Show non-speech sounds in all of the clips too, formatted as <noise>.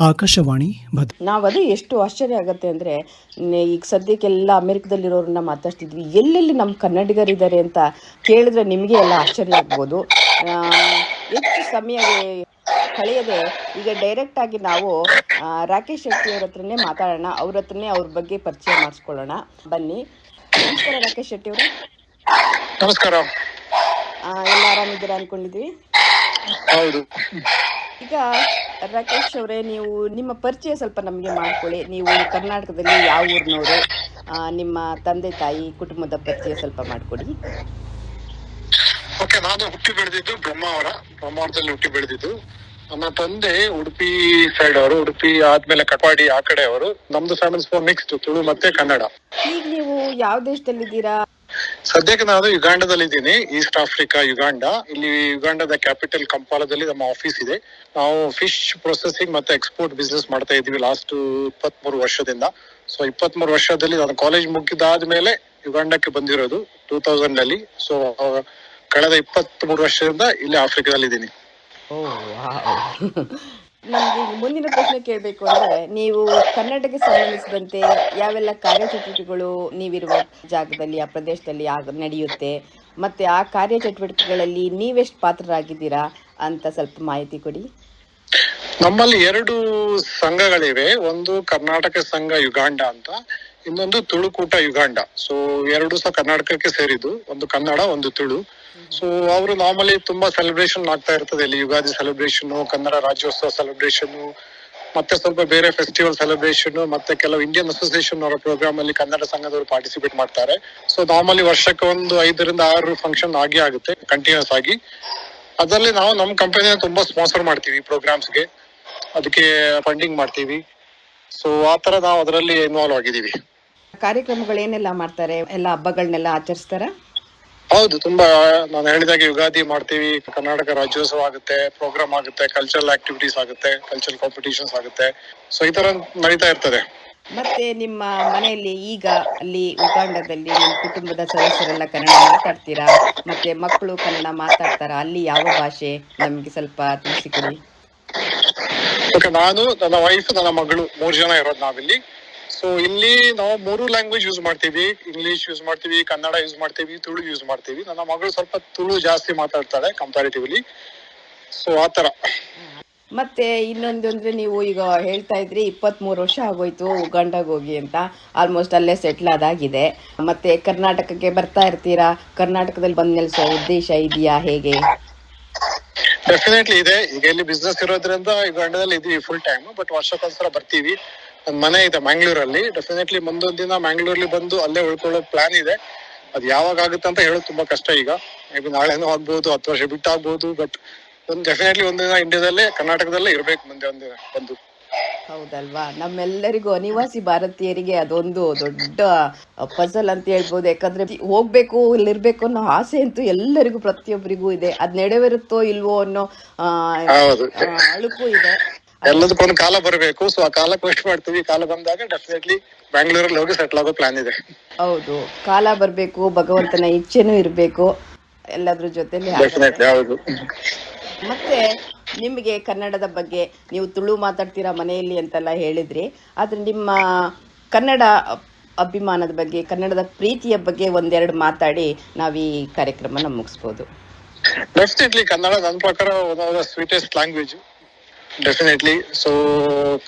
ಆಕಾಶವಾಣಿ ಭದ್ರ ನಾವು ಅದು ಎಷ್ಟು ಆಶ್ಚರ್ಯ ಆಗುತ್ತೆ ಅಂದರೆ ಈಗ ಸದ್ಯಕ್ಕೆಲ್ಲ ಅಮೆರಿಕದಲ್ಲಿರೋರನ್ನ ಮಾತಾಡ್ತಿದ್ವಿ. ಎಲ್ಲೆಲ್ಲಿ ನಮ್ಮ ಕನ್ನಡಿಗರಿದ್ದಾರೆ ಅಂತ ಕೇಳಿದ್ರೆ ನಿಮಗೆ ಎಲ್ಲ ಆಶ್ಚರ್ಯ ಆಗ್ಬೋದು. ಆ, ಹೆಚ್ಚು ಸಮಯ ಕಳೆಯದೆ ಈಗ ಡೈರೆಕ್ಟ್ ಆಗಿ ನಾವು ರಾಕೇಶ್ ಶೆಟ್ಟಿ ಅವ್ರ ಹತ್ರನೇ ಮಾತಾಡೋಣ. ಅವ್ರ ಹತ್ರನೇ ಅವ್ರ ಬಗ್ಗೆ ಪರಿಚಯ ಮಾಡಿಸ್ಕೊಳ್ಳೋಣ. ಬನ್ನಿ. ನಮಸ್ಕಾರ ರಾಕೇಶ್ ಶೆಟ್ಟಿ ಅವರು. ನಮಸ್ಕಾರ. ಎಲ್ಲ ಆರಾಮಿದ್ದೀರಾ ಅನ್ಕೊಂಡಿದ್ವಿ ಹೌದು. ಈಗ ರಾಕೇಶ್ ಅವರೇ ನೀವು ನಿಮ್ಮ ಪರಿಚಯ ಸ್ವಲ್ಪ ನಮಗೆ ಮಾಡ್ಕೊಳ್ಳಿ. ನೀವು ಕರ್ನಾಟಕದಲ್ಲಿ ಯಾವ ಊರಿನವರು? ನಿಮ್ಮ ತಂದೆ ತಾಯಿ ಕುಟುಂಬದ ಪರಿಚಯ ಸ್ವಲ್ಪ ಮಾಡಿಕೊಡಿ. ಓಕೆ ನಾನು ಹುಟ್ಟಿ ಬೆಳೆದಿದ್ದು ಬ್ರಹ್ಮಾವರ. ಬ್ರಹ್ಮಾವರದಲ್ಲಿ ಹುಟ್ಟಿ ಬೆಳೆದಿದ್ದು. ನನ್ನ ತಂದೆ ಉಡುಪಿ ಸೈಡ್ ಅವರು ಉಡುಪಿ ಆದ್ಮೇಲೆ ಕಪಾಡಿ ಆ ಕಡೆ ಅವರು ನಮ್ದು ಫ್ಯಾಮಿಲಿ ಮಿಕ್ಸ್ಡ್ ತುಳು ಮತ್ತೆ ಕನ್ನಡ. ಈಗ ನೀವು ಯಾವ ದೇಶದಲ್ಲಿದ್ದೀರಾ? ಸದ್ಯಕ್ಕೆ ನಾನು ಯುಗಾಂಡದಲ್ಲಿ ಇದ್ದೀನಿ ಈಸ್ಟ್ ಆಫ್ರಿಕಾ, ಯುಗಾಂಡ. ಇಲ್ಲಿ ಯುಗಾಂಡದ ಕ್ಯಾಪಿಟಲ್ ಕಂಪಾಲದಲ್ಲಿ ನಮ್ಮ ಆಫೀಸ್ ಇದೆ. ನಾವು ಫಿಶ್ ಪ್ರೊಸೆಸಿಂಗ್ ಮತ್ತೆ ಎಕ್ಸ್ಪೋರ್ಟ್ ಬಿಸ್ನೆಸ್ ಮಾಡ್ತಾ ಇದ್ದೀವಿ ಲಾಸ್ಟ್ ಇಪ್ಪತ್ತ್ ಮೂರು ವರ್ಷದಿಂದ. ಸೊ ಇಪ್ಪತ್ತ್ ಮೂರು ವರ್ಷದಲ್ಲಿ ನಾನು ಕಾಲೇಜ್ ಮುಗಿದಾದ್ಮೇಲೆ ಯುಗಾಂಡಕ್ಕೆ ಬಂದಿರೋದು ಟೂ ತೌಸಂಡ್ ಅಲ್ಲಿ. ಸೊ ಕಳೆದ ಇಪ್ಪತ್ತ್ ಮೂರು ವರ್ಷದಿಂದ ಇಲ್ಲಿ ಆಫ್ರಿಕಾದಲ್ಲಿ ಇದ್ದೀನಿ ನಮಗೆ ಮುಂದಿನ ಪ್ರಶ್ನೆ ಕೇಳಬೇಕು ಅಂದ್ರೆ, ನೀವು ಕನ್ನಡಕ್ಕೆ ಸಂಬಂಧಿಸಿದಂತೆ ಯಾವೆಲ್ಲ ಕಾರ್ಯಚಟುವಟಿಕೆಗಳು ನೀವಿರುವ ಜಾಗದಲ್ಲಿ, ಆ ಪ್ರದೇಶದಲ್ಲಿ ಆಗ, ನಡೆಯುತ್ತೆ, ಮತ್ತೆ ಆ ಕಾರ್ಯಚಟುವಟಿಕೆಗಳಲ್ಲಿ ನೀವೆಷ್ಟು ಪಾತ್ರರಾಗಿದ್ದೀರಾ ಅಂತ ಸ್ವಲ್ಪ ಮಾಹಿತಿ ಕೊಡಿ. ನಮ್ಮಲ್ಲಿ ಎರಡು ಸಂಘಗಳಿವೆ. ಒಂದು ಕರ್ನಾಟಕ ಸಂಘ ಯುಗಾಂಡ ಅಂತ, ಇನ್ನೊಂದು ತುಳುಕೂಟ ಯುಗಾಂಡ. ಸೊ ಎರಡು ಸಹ ಕರ್ನಾಟಕಕ್ಕೆ ಸೇರಿದ್ದು. ಒಂದು ಕನ್ನಡ, ಒಂದು ತುಳು. ಸೊ ಅವರು ನಾರ್ಮಲಿ ತುಂಬಾ ಸೆಲೆಬ್ರೇಷನ್ ಆಗ್ತಾ ಇರ್ತದೆ ಇಲ್ಲಿ ಯುಗಾದಿ ಸೆಲೆಬ್ರೇಷನ್ ಕನ್ನಡ ರಾಜ್ಯೋತ್ಸವ ಸೆಲೆಬ್ರೇಷನ್ ಮತ್ತೆ ಸ್ವಲ್ಪ ಬೇರೆ ಫೆಸ್ಟಿವಲ್ ಸೆಲೆಬ್ರೇಷನ್ ಮತ್ತೆ ಕೆಲವು ಇಂಡಿಯನ್ ಅಸೋಸಿಯೇಷನ್ ಅವರ ಪ್ರೋಗ್ರಾಮ್ ಅಲ್ಲಿ ಕನ್ನಡ ಸಂಘದವರು ಪಾರ್ಟಿಸಿಪೇಟ್ ಮಾಡ್ತಾರೆ. ಸೊ ನಾರ್ಮಲಿ ವರ್ಷಕ್ಕೆ ಒಂದು ಐದರಿಂದ ಆರು ಫಂಕ್ಷನ್ ಆಗೇ ಆಗುತ್ತೆ ಕಂಟಿನ್ಯೂಸ್ ಆಗಿ. ಅದರಲ್ಲಿ ನಾವು ನಮ್ಮ ಕಂಪನಿಯ ತುಂಬಾ ಸ್ಪಾನ್ಸರ್ ಮಾಡ್ತೀವಿ ಪ್ರೋಗ್ರಾಮ್ಸ್ಗೆ ಅದಕ್ಕೆ ಫಂಡಿಂಗ್ ಮಾಡ್ತೀವಿ. ಸೊ ಆ ತರ ನಾವು ಅದರಲ್ಲಿ ಇನ್ವಾಲ್ವ್ ಆಗಿದ್ದೀವಿ. ಕಾರ್ಯಕ್ರಮಗಳೇನೆಲ್ಲ ಮಾಡ್ತಾರೆ? ಎಲ್ಲ ಹಬ್ಬಗಳನ್ನೆಲ್ಲ ಆಚರಿಸ್ತಾರ? ಹೌದು ತುಂಬಾ ನಾನು ಹೇಳಿದಾಗೆ ಯುಗಾದಿ ಮಾಡ್ತೀವಿ ಕರ್ನಾಟಕ ರಾಜ್ಯೋತ್ಸವ ಆಗುತ್ತೆ ಪ್ರೋಗ್ರಾಮ್ ಆಗುತ್ತೆ ಕಲ್ಚರಲ್ ಆಕ್ಟಿವಿಟೀಸ್ ಆಗುತ್ತೆ ಕಲ್ಚರಲ್ ಕಾಂಪಿಟೇಷನ್ಸ್ ಆಗುತ್ತೆ. ಸೊ ಈ ತರ ನಡೀತಾ ಇರ್ತದೆ. ಮತ್ತೆ ನಿಮ್ಮ ಮನೆಯಲ್ಲಿ ಈಗ ಅಲ್ಲಿ ಉಗಾಂಡದಲ್ಲಿ ನಿಮ್ಮ ಕುಟುಂಬದ ಸದಸ್ಯರೆಲ್ಲ ಕನ್ನಡ ಮಾತಾಡ್ತೀರಾ? ಮತ್ತೆ ಮಕ್ಕಳು ಕನ್ನಡ ಮಾತಾಡ್ತಾರಾ? ಅಲ್ಲಿ ಯಾವ ಭಾಷೆ ನಮ್ಗೆ ಸ್ವಲ್ಪ ತಿಳಿಸಿಕೊಡಿ. ನಾನು ನನ್ನ ವೈಫ್ ನನ್ನ ಮಗಳು ಮೂರು ಜನ ಇರೋದು ನಾವಿಲ್ಲಿ. ಸೊ ಇಲ್ಲಿ ನಾವು ಮೂರು ಲ್ಯಾಂಗ್ವೇಜ್ ಯೂಸ್ ಮಾಡ್ತೀವಿ. ಇಂಗ್ಲಿಷ್ ಯೂಸ್ ಮಾಡ್ತೀವಿ ಕನ್ನಡ ಯೂಸ್ ಮಾಡ್ತೀವಿ ತುಳು ಯೂಸ್ ಮಾಡ್ತೀವಿ. ನನ್ನ ಮಗಳು ಸ್ವಲ್ಪ ತುಳು ಜಾಸ್ತಿ ಮಾತಾಡ್ತಾಳೆ ಕಂಪ್ಯಾರಿಟಿವ್ಲಿ ಸೊ ಆ ತರ ಮತ್ತೆ ಇನ್ನೊಂದು ಅಂದ್ರೆ ನೀವು ಈಗ ಹೇಳ್ತಾ ಇದ್ರಿ ಇಪ್ಪತ್ತ್ ಮೂರು ವರ್ಷ ಆಗೋಯ್ತು ಉಗಾಂಡಾಗ ಹೋಗಿ ಅಂತ. ಆಲ್ಮೋಸ್ಟ್ ಅಲ್ಲೇ ಸೆಟ್ಲ್ ಆದಾಗಿದೆ. ಮತ್ತೆ ಕರ್ನಾಟಕಕ್ಕೆ ಬರ್ತಾ ಇರ್ತೀರಾ? ಕರ್ನಾಟಕದಲ್ಲಿ ಬಂದ್ ನೆಲೆಸೋ ಉದ್ದೇಶ ಇದೆಯಾ ಹೇಗೆ? ಡೆಫಿನೆಟ್ಲಿ ಇದೆ. ಈಗ ಇಲ್ಲಿ ಬಿಸ್ನೆಸ್ ಇರೋದ್ರಿಂದ ಈಗ ಇದೀವಿ ಫುಲ್ ಟೈಮ್ ಬಟ್ ವರ್ಷಕ್ಕೊಂದ್ಸಲ ಬರ್ತೀವಿ. ಮನೆ ಇದೆ ಮ್ಯಾಂಗ್ಳೂರಲ್ಲಿ ಡೆಫಿನೆಟ್ಲಿ ಮುಂದೊಂದ್ ದಿನ ಮ್ಯಾಂಗ್ಳೂರ್ಲಿ ಬಂದು ಅಲ್ಲೇ ಉಳ್ಕೊಳ್ಳೋ ಪ್ಲಾನ್ ಇದೆ. ಅದು ಯಾವಾಗ ಆಗುತ್ತೆ ಅಂತ ಹೇಳೋದು ತುಂಬಾ ಕಷ್ಟ ಈಗ. ಮೇ ಬಿ ನಾಳೆನೂ ಆಗ್ಬೋದು ಹತ್ತು ವರ್ಷ ಬಿಟ್ಟು ಆಗ್ಬೋದು ಬಟ್ ಒಂದು ಡೆಫಿನೆಟ್ಲಿ ಒಂದಿನ ಇಂಡಿಯಾದಲ್ಲೇ ಕರ್ನಾಟಕದಲ್ಲೇ ಇರ್ಬೇಕು ಮುಂದೆ ಒಂದಿನ ಬಂದು. ಹೌದಲ್ವಾ? ನಮ್ಮೆಲ್ಲರಿಗೂ ಅನಿವಾಸಿ ಭಾರತೀಯರಿಗೆ ಅದೊಂದು ದೊಡ್ಡ ಪಜಲ್ ಅಂತ ಹೇಳ್ಬೋದು. ಯಾಕಂದ್ರೆ ಹೋಗ್ಬೇಕು ಇಲ್ಲಿರ್ಬೇಕು ಅನ್ನೋ ಆಸೆ ಅಂತೂ ಎಲ್ಲರಿಗೂ ಪ್ರತಿಯೊಬ್ಬರಿಗೂ ಇದೆ. ಅದ್ ನೆರವೇರುತ್ತೋ ಇಲ್ವೋ ಅನ್ನೋ ಅಳುಕು ಇದೆ. ಎಲ್ಲದಕ್ಕೊಂದು ಕಾಲ ಬರಬೇಕು. ಸೊ ಆ ಕಾಲಕ್ಕೆ ವೇಸ್ಟ್ ಮಾಡ್ತೀವಿ. ಕಾಲ ಬಂದಾಗ ಡೆಫಿನೆಟ್ಲಿ ಬ್ಯಾಂಗ್ಳೂರಲ್ಲಿ ಹೋಗಿ ಸೆಟ್ಲ್ ಆಗೋ ಪ್ಲಾನ್ ಇದೆ. ಹೌದು. ಕಾಲ ಬರಬೇಕು ಭಗವಂತನ ಇಚ್ಛೆನೂ ಇರಬೇಕು. ಎಲ್ಲದ್ರ ಜೊತೆಲಿ. ಡೆಫಿನೆಟ್ಲಿ ಹೌದು. ಮತ್ತೆ ನಿಮಗೆ ಕನ್ನಡದ ಬಗ್ಗೆ ನೀವು ತುಳು ಮಾತಾಡ್ತೀರಾ ಮನೆಯಲ್ಲಿ ಅಂತೆಲ್ಲ ಹೇಳಿದ್ರಿ. ಆದ್ರೆ ನಿಮ್ಮ ಕನ್ನಡ ಅಭಿಮಾನದ ಬಗ್ಗೆ ಕನ್ನಡದ ಪ್ರೀತಿಯ ಬಗ್ಗೆ ಒಂದೆರಡು ಮಾತಾಡಿ ನಾವು ಈ ಕಾರ್ಯಕ್ರಮನ ಮುಗಿಸ್ಬೋದು. ಡೆಫಿನೆಟ್ಲಿ ಕನ್ನಡ ನನ್ನ ಪ್ರಕಾರ one of the sweetest language definitely so